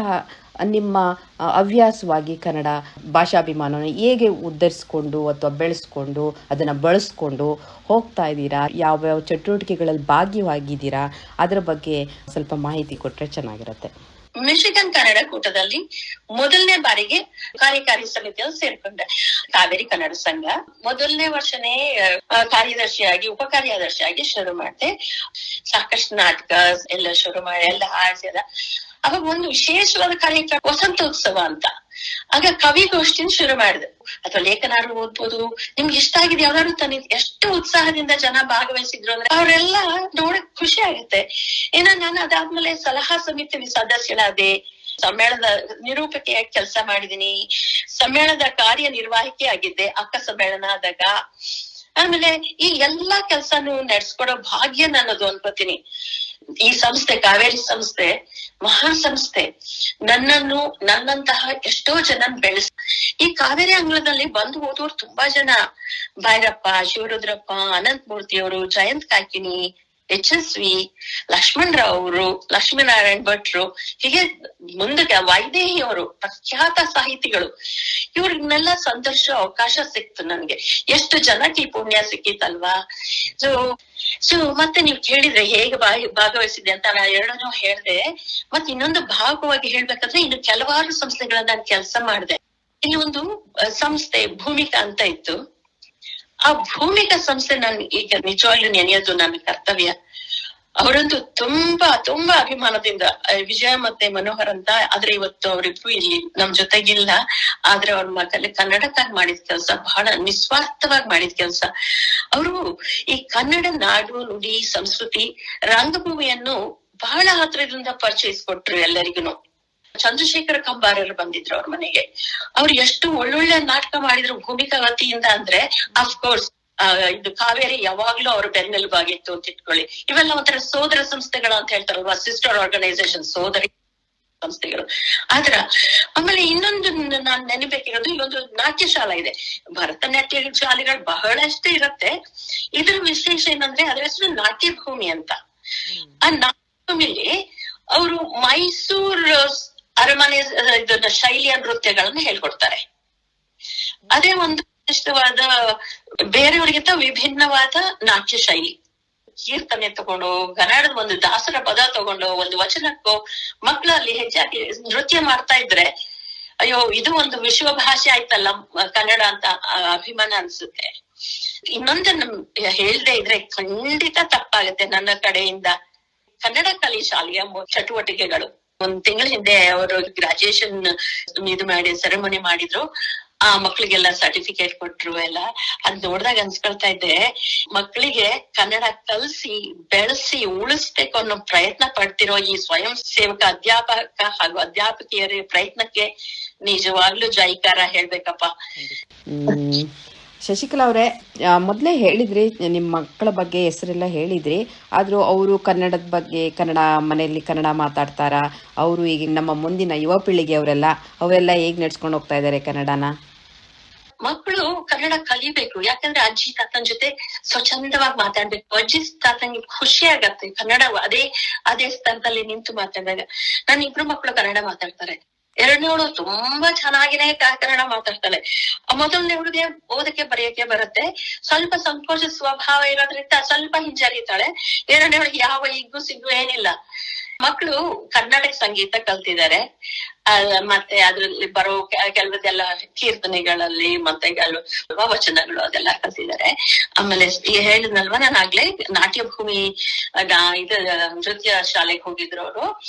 ನಿಮ್ಮ ಹವ್ಯಾಸವಾಗಿ ಕನ್ನಡ ಭಾಷಾಭಿಮಾನವನ್ನು ಹೇಗೆ ಉದ್ಧರಿಸ್ಕೊಂಡು ಅಥವಾ ಬೆಳೆಸ್ಕೊಂಡು ಅದನ್ನು ಬಳಸ್ಕೊಂಡು ಹೋಗ್ತಾ ಇದ್ದೀರಾ? ಯಾವ್ಯಾವ ಚಟುವಟಿಕೆಗಳಲ್ಲಿ ಭಾಗಿಯಾಗಿದ್ದೀರಾ? ಅದರ ಬಗ್ಗೆ ಸ್ವಲ್ಪ ಮಾಹಿತಿ ಕೊಟ್ಟರೆ ಚೆನ್ನಾಗಿರುತ್ತೆ. ಮಿಶಿಗನ್ ಕನ್ನಡ ಕೂಟದಲ್ಲಿ ಮೊದಲನೇ ಬಾರಿಗೆ ಕಾರ್ಯಕಾರಿ ಸಮಿತಿಯಲ್ಲಿ ಸೇರ್ಕೊಂಡೆ. ಕಾವೇರಿ ಕನ್ನಡ ಸಂಘ ಮೊದಲನೇ ವರ್ಷನೇ ಕಾರ್ಯದರ್ಶಿಯಾಗಿ, ಉಪ ಕಾರ್ಯದರ್ಶಿಯಾಗಿ ಶುರು ಮಾಡಿದೆ ಸಾಕಷ್ಟು ನಾಟಕ ಎಲ್ಲ ಶುರು ಮಾಡಿ, ಎಲ್ಲ ಹಾಡ್ಸಿದ ಅವಾಗ ಒಂದು ವಿಶೇಷವಾದ ಕಾರ್ಯಕ್ರಮ ವಸಂತೋತ್ಸವ ಅಂತ. ಆಗ ಕವಿಗೋಷ್ಠಿನ ಶುರು ಮಾಡಿದೆ. ಅಥವಾ ಲೇಖನಾರು ಓದ್ಬೋದು, ನಿಮ್ಗೆ ಇಷ್ಟ ಆಗಿದೆ ಯಾವ್ದಾದ್ರು ತನ್ನ, ಎಷ್ಟು ಉತ್ಸಾಹದಿಂದ ಜನ ಭಾಗವಹಿಸಿದ್ರು ಅಂದ್ರೆ ಅವರೆಲ್ಲ ನೋಡಕ್ ಖುಷಿ ಆಗುತ್ತೆ. ಏನ ನಾನು ಅದಾದ್ಮೇಲೆ ಸಲಹಾ ಸಮಿತಿ ಸದಸ್ಯನಾದೆ ಸಮ್ಮೇಳನದ ನಿರೂಪಕಿಯಾಗಿ ಕೆಲಸ ಮಾಡಿದೀನಿ. ಸಮ್ಮೇಳನದ ಕಾರ್ಯನಿರ್ವಾಹಕಿ ಆಗಿದ್ದೆ, ಅಕ್ಕ ಸಮ್ಮೇಳನ ಆದಾಗ. ಆಮೇಲೆ ಈ ಎಲ್ಲಾ ಕೆಲ್ಸಾನು ನಡ್ಸ್ಕೊಡೋ ಭಾಗ್ಯ ನನ್ನದು ಅನ್ಕೋತೀನಿ. ಈ ಸಂಸ್ಥೆ, ಕಾವೇರಿ ಸಂಸ್ಥೆ ಮಹಾನ್ ಸಂಸ್ಥೆ ನನ್ನನ್ನು, ನನ್ನಂತಹ ಎಷ್ಟೋ ಜನ ಬೆಳೆಸ, ಈ ಕಾವೇರಿ ಅಂಗಳದಲ್ಲಿ ಬಂದು ಹೋದವ್ರು ತುಂಬಾ ಜನ. ಭೈರಪ್ಪ, ಶಿವರುದ್ರಪ್ಪ ಅನಂತ ಮೂರ್ತಿಯವರು Jayant Kaikini H S V Lakshman Rao ಅವರು ಲಕ್ಷ್ಮೀನಾರಾಯಣ್ ಭಟ್ರು, ಹೀಗೆ ಮುಂದಕ್ಕೆ ವೈದೇಹಿ ಅವರು ಪ್ರಖ್ಯಾತ ಸಾಹಿತಿಗಳು. ಇವ್ರನ್ನೆಲ್ಲ ಸಂದರ್ಶೋ ಅವಕಾಶ ಸಿಕ್ತು ನನ್ಗೆ. ಎಷ್ಟು ಜನಕ್ಕೆ ಈ ಪುಣ್ಯ ಸಿಕ್ಕಿತ್ತಲ್ವಾ ಸೊ ಸೊ ಮತ್ತೆ ನೀವು ಕೇಳಿದ್ರೆ ಹೇಗೆ ಭಾಗ ಭಾಗವಹಿಸಿದೆ ಅಂತ ನಾ ಎರಡನ್ನೂ ಹೇಳ್ದೆ. ಮತ್ತೆ ಇನ್ನೊಂದು ಭಾಗವಾಗಿ ಹೇಳ್ಬೇಕಂದ್ರೆ ಇನ್ನು ಕೆಲವಾರು ಸಂಸ್ಥೆಗಳನ್ನ ನಾನು ಕೆಲಸ ಮಾಡಿದೆ. ಇಲ್ಲಿ ಒಂದು ಸಂಸ್ಥೆ ಭೂಮಿಕಾ ಅಂತ ಇತ್ತು. ಆ ಭೂಮಿಕ ಸಂಸ್ಥೆ ನನ್ ಈಗ ನಿಜವಾಗ್ಲೂ ನೆನೆಯೋದು ನನ್ನ ಕರ್ತವ್ಯ. ಅವರೊಂದು ತುಂಬಾ ತುಂಬಾ ಅಭಿಮಾನದಿಂದ ವಿಜಯ ಮತ್ತೆ ಮನೋಹರ್ ಅಂತ, ಆದ್ರೆ ಇವತ್ತು ಅವರಿಬ್ರು ಇಲ್ಲಿ ನಮ್ ಜೊತೆಗಿಲ್ಲ. ಆದ್ರೆ ಅವ್ರ ಮಗಲ್ಲಿ ಕನ್ನಡಕ್ಕಾಗಿ ಮಾಡಿದ ಕೆಲಸ ಬಹಳ ನಿಸ್ವಾರ್ಥವಾಗಿ ಮಾಡಿದ ಕೆಲಸ. ಅವರು ಈ ಕನ್ನಡ ನಾಡು, ನುಡಿ, ಸಂಸ್ಕೃತಿ, ರಂಗಭೂಮಿಯನ್ನು ಬಹಳ ಹತ್ರದಿಂದ ಪರಿಚಯಿಸ್ಕೊಟ್ರು ಎಲ್ಲರಿಗೂ ಚಂದ್ರಶೇಖರ ಕಂಬಾರರು ಬಂದಿದ್ರು ಅವ್ರ ಮನೆಗೆ. ಅವ್ರು ಎಷ್ಟು ಒಳ್ಳೊಳ್ಳೆ ನಾಟಕ ಮಾಡಿದ್ರು ಭೂಮಿಕಾ ವತಿಯಿಂದ ಅಂದ್ರೆ ಅಫ್ಕೋರ್ಸ್ ಇದು ಕಾವೇರಿ ಯಾವಾಗ್ಲೂ ಅವ್ರ ಬೆನ್ನೆಲುಬಾಗಿತ್ತು ಅಂತ ಇಟ್ಕೊಳ್ಳಿ. ಇವೆಲ್ಲ ಒಂಥರ ಸೋದರ ಸಂಸ್ಥೆಗಳು ಅಂತ ಹೇಳ್ತಾರಲ್ವಾ ಸಿಸ್ಟರ್ ಆರ್ಗನೈಸೇಷನ್ ಸೋದರಿ ಸಂಸ್ಥೆಗಳು. ಆದ್ರ, ಆಮೇಲೆ ಇನ್ನೊಂದು ನಾನ್ ನೆನಬೇಕಿರೋದು ಇಲ್ಲೊಂದು ನಾಟ್ಯ ಶಾಲಾ ಇದೆ. ಭರತನಾಟ್ಯ ಶಾಲೆಗಳು ಬಹಳಷ್ಟು ಇರುತ್ತೆ. ಇದ್ರ ವಿಶೇಷ ಏನಂದ್ರೆ, ಅದ್ರ ಹೆಸರು ನಾಟ್ಯ ಭೂಮಿ ಅಂತ. ಆ ನಾಟ್ಯಭೂಮಿಲಿ ಅವರು ಮೈಸೂರ್ ಅರಮನೆ ಇದನ್ನ ಶೈಲಿಯ ನೃತ್ಯಗಳನ್ನ ಹೇಳ್ಕೊಡ್ತಾರೆ. ಅದೇ ಒಂದು ವಿಶಿಷ್ಟವಾದ, ಬೇರೆಯವರಿಗಿಂತ ವಿಭಿನ್ನವಾದ ನಾಟ್ಯ ಶೈಲಿ. ಕೀರ್ತನೆ ತಗೊಂಡು ಕನ್ನಡದ ಒಂದು ದಾಸರ ಪದ ತಗೊಂಡು, ಒಂದು ವಚನಕ್ಕೂ ಮಕ್ಕಳು ಅಲ್ಲಿ ಹೆಚ್ಚಾಗಿ ನೃತ್ಯ ಮಾಡ್ತಾ ಇದ್ರೆ, ಅಯ್ಯೋ, ಇದು ಒಂದು ವಿಶ್ವ ಭಾಷೆ ಆಯ್ತಲ್ಲ, ಕನ್ನಡ ಅಂತ ಅಭಿಮಾನ ಅನ್ಸುತ್ತೆ. ಇನ್ನೊಂದನ್ನು ಹೇಳ್ದೆ ಇದ್ರೆ ಖಂಡಿತ ತಪ್ಪಾಗುತ್ತೆ ನನ್ನ ಕಡೆಯಿಂದ. ಕನ್ನಡ ಕಲಿ ಶಾಲೆಯ ಚಟುವಟಿಕೆಗಳು. ಒಂದ್ ತಿಂಗಳ ಹಿಂದೆ ಅವರು ಗ್ರಾಜುಯೇಷನ್ ಇದು ಮಾಡಿ ಸೆರೆಮನಿ ಮಾಡಿದ್ರು. ಆ ಮಕ್ಳಿಗೆಲ್ಲ ಸರ್ಟಿಫಿಕೇಟ್ ಕೊಟ್ರು ಎಲ್ಲ. ಅದ್ ನೋಡ್ದಾಗ ಅನ್ಸ್ಕೊಳ್ತಾ ಇದ್ದೆ ಮಕ್ಕಳಿಗೆ ಕನ್ನಡ ಕಲ್ಸಿ, ಬೆಳೆಸಿ, ಉಳಿಸ್ಬೇಕು ಅನ್ನೋ ಪ್ರಯತ್ನ ಪಡ್ತಿರೋ ಈ ಸ್ವಯಂ ಸೇವಕ ಅಧ್ಯಾಪಕ ಹಾಗೂ ಅಧ್ಯಾಪಕಿಯರ ಪ್ರಯತ್ನಕ್ಕೆ ನಿಜವಾಗ್ಲೂ ಜೈಕಾರ ಹೇಳ್ಬೇಕಪ್ಪ. ಶಶಿಕಲಾ ಅವರೇ ಮೊದಲೇ ಹೇಳಿದ್ರಿ, ನಿಮ್ಮ ಮಕ್ಕಳ ಬಗ್ಗೆ ಹೆಸರೆಲ್ಲ ಹೇಳಿದ್ರಿ, ಆದರೂ ಅವರು ಕನ್ನಡದ ಬಗ್ಗೆ, ಕನ್ನಡ ಮನೆಯಲ್ಲಿ ಕನ್ನಡ ಮಾತಾಡ್ತಾರಾ, ಅವರು ಈಗ ನಮ್ಮ ಮುಂದಿನ ಯುವ ಪೀಳಿಗೆ ಅವರೆಲ್ಲ ಹೇಗೆ ನಡ್ಸ್ಕೊಂಡು ಹೋಗ್ತಾ ಇದ್ದಾರೆ ಕನ್ನಡನ? ಮಕ್ಕಳು ಕನ್ನಡ ಕಲಿಬೇಕು, ಯಾಕಂದ್ರೆ ಅಜ್ಜಿ, ತಾತನ ಜೊತೆ ಸ್ವಚ್ಛಂದವಾಗಿ ಮಾತಾಡ್ಬೇಕು, ಅಜ್ಜಿ, ತಾತಂಗೆ ಖುಷಿ ಆಗತ್ತೆ ಕನ್ನಡ, ಅದೇ ಅದೇ ಸ್ಥಳದಲ್ಲಿ ನಿಂತು ಮಾತಾಡಿದಾಗ. ನನ್ನ ಇಬ್ರು ಮಕ್ಕಳು ಕನ್ನಡ ಮಾತಾಡ್ತಾರೆ. ಎರಡನೇವಳು ತುಂಬಾ ಚೆನ್ನಾಗಿನೇ ಕನ್ನಡ ಮಾತಾಡ್ತಾಳೆ. ಮೊದಲನೇ ಹುಡುಗಿ ಓದಕ್ಕೆ ಬರೆಯಕ್ಕೆ ಬರುತ್ತೆ. ಸ್ವಲ್ಪ ಸಂಕೋಚ ಸ್ವಭಾವ ಇರೋದ್ರಿಂದ ಸ್ವಲ್ಪ ಹಿಂಜರಿತಾಳೆ. ಎರಡನೇ ಹುಡುಗಿ ಯಾವ ಇಗ್ಗು ಸಿಗ್ಗು ಏನಿಲ್ಲ. ಮಕ್ಕಳು ಕರ್ನಾಟಕ ಸಂಗೀತ ಕಲ್ತಿದ್ದಾರೆ. ಮತ್ತೆ ಅದ್ರಲ್ಲಿ ಬರೋ ಕೆಲವದೆಲ್ಲ ಕೀರ್ತನೆಗಳಲ್ಲಿ ಮತ್ತೆ ಕೆಲವು ವಚನಗಳು ಅದೆಲ್ಲ ಕಲ್ತಿದ್ದಾರೆ. ಆಮೇಲೆ ಹೇಳಿದ್ನಲ್ವ, ನಾನು ಆಗ್ಲೇ ನಾಟ್ಯ ಭೂಮಿ ನಾ- ಇದು, ನೃತ್ಯ ಶಾಲೆಗೆ ಹೋಗಿದ್ರು ಅವರು.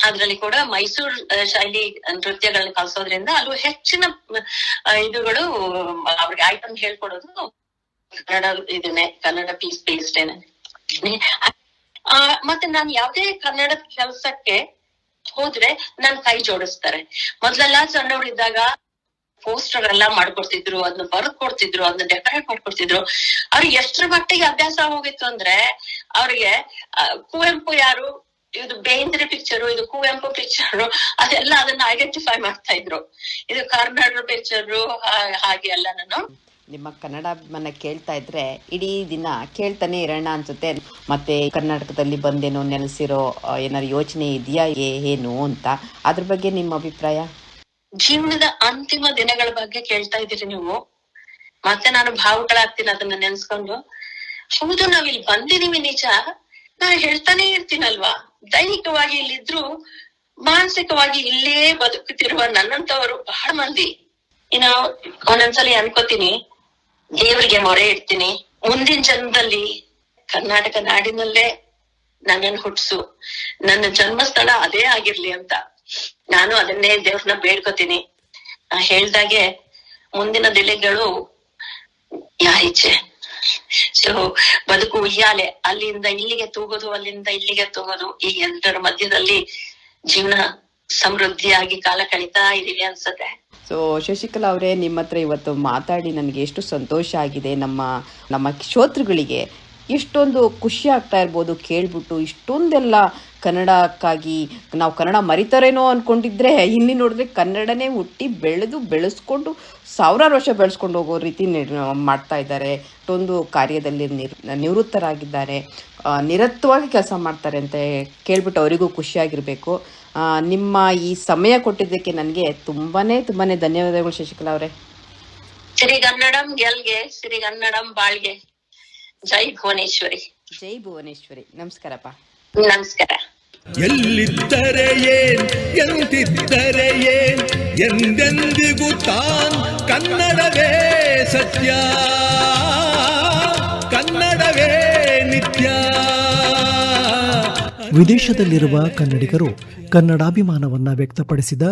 ಅದ್ರಲ್ಲಿ ಕೂಡ ಮೈಸೂರ್ ಶೈಲಿ ನೃತ್ಯಗಳನ್ನ ಕಲಿಸೋದ್ರಿಂದ ಅಲ್ಲೂ ಹೆಚ್ಚಿನ ಇದುಗಳು ಅವ್ರಿಗೆ ಐಟಮ್ ಹೇಳ್ಕೊಡೋದು ಕನ್ನಡ ಇದನ್ನೇ, ಕನ್ನಡ ಪೀಸ್ ಪೇಸ್ಟೇನೆ ಮತ್ತೆ ನಾನ್ ಯಾವ್ದೇ ಕನ್ನಡ ಕೆಲ್ಸಕ್ಕೆ ಹೋದ್ರೆ ನನ್ ಕೈ ಜೋಡಿಸ್ತಾರೆ. ಮೊದ್ಲೆಲ್ಲ ಸಣ್ಣವರಿದ್ದಾಗ ಪೋಸ್ಟರ್ ಎಲ್ಲಾ ಮಾಡ್ಕೊಡ್ತಿದ್ರು ಅದನ್ನ ಬರ್ದ್ ಕೊಡ್ತಿದ್ರು ಅದನ್ನ ಡೆಕೋರೇಟ್ ಮಾಡ್ಕೊಡ್ತಿದ್ರು. ಅವ್ರಿಗೆ ಎಷ್ಟ್ರ ಮಟ್ಟಿಗೆ ಅಭ್ಯಾಸ ಹೋಗಿತ್ತು ಅಂದ್ರೆ ಅವ್ರಿಗೆ ಕುವೆಂಪು ಯಾರು ಇದು ಬೇಂದ್ರೆ ಪಿಕ್ಚರು ಇದು ಕುವೆಂಪು ಪಿಕ್ಚರು ಅದೆಲ್ಲ ಅದನ್ನ ಐಡೆಂಟಿಫೈ ಮಾಡ್ತಾ ಇದ್ರು. ಇದು ಕರ್ನಾಟಕ ಪಿಕ್ಚರು ಹಾಗೆ ಎಲ್ಲ ನಾನು. ನಿಮ್ಮ ಕನ್ನಡ ಮನ್ನ ಕೇಳ್ತಾ ಇದ್ರೆ ಇಡೀ ದಿನ ಕೇಳ್ತಾನೆ ಇರೋಣ ಅನ್ಸುತ್ತೆ. ಮತ್ತೆ ಕರ್ನಾಟಕದಲ್ಲಿ ಬಂದೇನೋ ನೆಲೆಸಿರೋ ಏನಾದ್ರು ಯೋಚನೆ ಇದೆಯಾ ಏ- ಏನು ಅಂತ. ಅದ್ರ ಬಗ್ಗೆ ನಿಮ್ಮ ಅಭಿಪ್ರಾಯ? ಜೀವನದ ಅಂತಿಮ ದಿನಗಳ ಬಗ್ಗೆ ಕೇಳ್ತಾ ಇದ್ದೀರಿ ನೀವು. ಮತ್ತೆ ನಾನು ಭಾವುಗಳಾಗ್ತೀನಿ ಅದನ್ನ ನೆನ್ಸ್ಕೊಂಡು. ಹೌದು ನಾವಿಲ್ಲಿ ಬಂದಿದೀವಿ ನಿಜ. ನಾನು ಹೇಳ್ತಾನೆ ಇರ್ತೀನಲ್ವಾ? ದೈಹಿಕವಾಗಿ ಇಲ್ಲಿದ್ರು, ಮಾನಸಿಕವಾಗಿ ಇಲ್ಲೇ ಬದುಕುತ್ತಿರುವ ನನ್ನಂತವರು ಬಹಳ ಮಂದಿ. ಇನ್ನ ಒಂದೊಂದ್ಸಲಿ ಅನ್ಕೋತೀನಿ, ದೇವರಿಗೆ ಮೊರೆ ಇಡ್ತೀನಿ. ಮುಂದಿನ ಜನ್ಮದಲ್ಲಿ ಕರ್ನಾಟಕ ನಾಡಿನಲ್ಲೇ ನನ್ನನ್ನು ಹುಟ್ಸು ನನ್ನ ಜನ್ಮಸ್ಥಳ ಅದೇ ಆಗಿರ್ಲಿ ಅಂತ. ನಾನು ಅದನ್ನೇ ದೇವ್ರನ್ನ ಬೇಡ್ಕೋತೀನಿ. ಹೇಳ್ದಾಗೆ ಮುಂದಿನ ದಿನಗಳು ಯಾರಿಚ್ಛೆ. ಸೊ ಬದುಕು ಉಯ್ಯಾಲೆ ಅಲ್ಲಿಂದ ಇಲ್ಲಿಗೆ ತೂಗೋದು, ಅಲ್ಲಿಂದ ಇಲ್ಲಿಗೆ ತೂಗೋದು, ಈ ಎಲ್ಲರ ಮಧ್ಯದಲ್ಲಿ ಜೀವನ ಸಮೃದ್ಧಿಯಾಗಿ ಕಾಲ ಕಳೀತಾ ಇದೀವಿ ಅನ್ಸುತ್ತೆ. ಸೊ ಶಶಿಕಲಾ ಅವರೇ, ನಿಮ್ಮ ಹತ್ರ ಇವತ್ತು ಮಾತಾಡಿ ನನಗೆ ಎಷ್ಟು ಸಂತೋಷ ಆಗಿದೆ. ನಮ್ಮ ನಮ್ಮ ಶ್ರೋತೃಗಳಿಗೆ ಎಷ್ಟೊಂದು ಖುಷಿ ಆಗ್ತಾ ಇರ್ಬೋದು. ಕೇಳ್ಬಿಟ್ಟು ಇಷ್ಟೊಂದೆಲ್ಲ ಕನ್ನಡಕ್ಕಾಗಿ ನಾವು ಕನ್ನಡ ಮರಿತಾರೇನೋ ಅಂದ್ಕೊಂಡಿದ್ರೆ ಇಲ್ಲಿ ನೋಡಿದ್ರೆ ಕನ್ನಡನೇ ಹುಟ್ಟಿ ಬೆಳೆದು ಬೆಳೆಸ್ಕೊಂಡು ಸಾವಿರಾರು ವರ್ಷ ಬೆಳೆಸ್ಕೊಂಡು ಹೋಗೋ ರೀತಿ ಮಾಡ್ತಾ ಇದ್ದಾರೆ. ಅಷ್ಟೊಂದು ಕಾರ್ಯದಲ್ಲಿ ನಿರ್ ನಿವೃತ್ತರಾಗಿದ್ದಾರೆ. ನಿರತ್ವಾಗಿ ಕೆಲಸ ಮಾಡ್ತಾರೆ ಅಂತ ಕೇಳ್ಬಿಟ್ಟು ಅವರಿಗೂ ಖುಷಿಯಾಗಿರಬೇಕು. ನಿಮ್ಮ ಈ ಸಮಯ ಕೊಟ್ಟಿದ್ದಕ್ಕೆ ನನಗೆ ತುಂಬಾನೇ ತುಂಬಾನೇ ಧನ್ಯವಾದಗಳು ಶಶಿಕಲಾ ಅವರೇ. ಶ್ರೀಗನ್ನಡಂ ಗೆಲ್ಗೆ ಶ್ರೀಗನ್ನಡಂ ಬಾಳ್ಗೆ. ಜೈ ಭುವನೇಶ್ವರಿ. ಜೈ ಭುವನೇಶ್ವರಿ. ನಮಸ್ಕಾರಪ್ಪ. ನಮಸ್ಕಾರ. ಎಲ್ಲಿದ್ದರೆ ಏನ್ ಎಂತಿದ್ದರೆ ಏನ್ ಎಂದೆಂದಿಗೂ ತಾನ್ ಕನ್ನಡವೇ ಸತ್ಯ. ಕನ್ನಡವೇ ನಿತ್ಯ. ವಿದೇಶದಲ್ಲಿರುವ ಕನ್ನಡಿಗರು ಕನ್ನಡಾಭಿಮಾನವನ್ನ ವ್ಯಕ್ತಪಡಿಸಿದ